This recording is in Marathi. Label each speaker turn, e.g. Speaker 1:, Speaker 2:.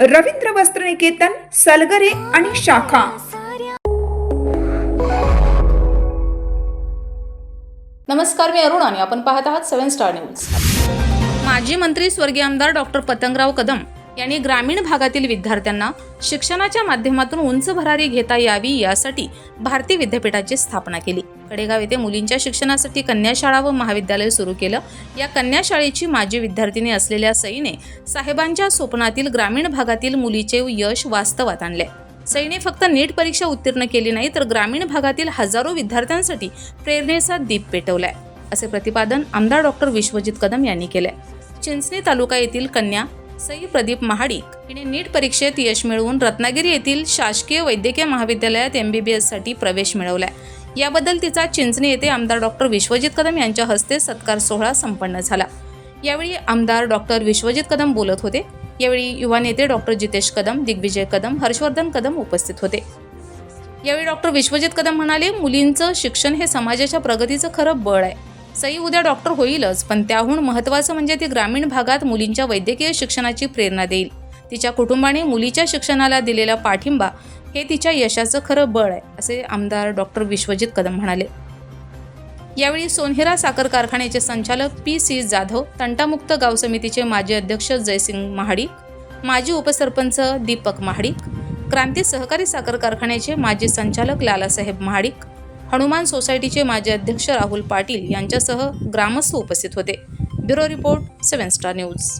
Speaker 1: रवींद्र वस्त्रनिकेतन सलगरे आणि शाखा.
Speaker 2: नमस्कार मी अरुण आणि आपण पाहत आहात सेव्हन स्टार न्यूज. माजी मंत्री स्वर्गीय आमदार डॉक्टर पतंगराव कदम यांनी ग्रामीण भागातील विद्यार्थ्यांना शिक्षणाच्या माध्यमातून उंच भरारी घेता यावी यासाठी भारती विद्यापीठाची स्थापना केली. कडेगाव येथे मुलींच्या शिक्षणासाठी कन्याशाळा व महाविद्यालय सुरू केलं. या कन्याशाळेची माजी विद्यार्थिनी असलेल्या सईने साहेबांच्या स्वप्नातील ग्रामीण भागातील मुलीचे यश वास्तवात आणले. सईने फक्त नीट परीक्षा उत्तीर्ण केली नाही तर ग्रामीण भागातील हजारो विद्यार्थ्यांसाठी प्रेरणेचा दीप पेटवलाय असे प्रतिपादन आमदार डॉक्टर विश्वजित कदम यांनी केले चिंचणी तालुका येथील कन्या सई प्रदीप महाडिक हिने नीट परीक्षेत यश मिळवून रत्नागिरी येथील शासकीय वैद्यकीय महाविद्यालयात एम बी बी एससाठी प्रवेश मिळवला याबद्दल तिचा चिंचणी येथे आमदार डॉक्टर विश्वजित कदम यांच्या हस्ते सत्कार सोहळा संपन्न झाला. यावेळी आमदार डॉक्टर विश्वजित कदम बोलत होते. यावेळी युवा नेते डॉक्टर जितेश कदम दिग्विजय कदम हर्षवर्धन कदम उपस्थित होते. यावेळी डॉक्टर विश्वजित कदम म्हणाले मुलींचं शिक्षण हे समाजाच्या प्रगतीचं खरं बळ आहे. सई उद्या डॉक्टर होईलच पण त्याहून महत्त्वाचं म्हणजे ती ग्रामीण भागात मुलींच्या वैद्यकीय शिक्षणाची प्रेरणा देईल. तिच्या कुटुंबाने मुलीच्या शिक्षणाला दिलेला पाठिंबा हे तिच्या यशाचं खरं बळ आहे असे आमदार डॉक्टर विश्वजित कदम म्हणाले. यावेळी सोनहिरा साखर कारखान्याचे संचालक पी सी जाधव तंटामुक्त गाव समितीचे माजी अध्यक्ष जयसिंग महाडिक माजी उपसरपंच दीपक महाडिक क्रांती सहकारी साखर कारखान्याचे माजी संचालक लालासाहेब महाडिक हनुमान सोसायटीचे माजी अध्यक्ष राहुल पाटील यांच्यासह ग्रामस्थ उपस्थित होते. Bureau report seven star news.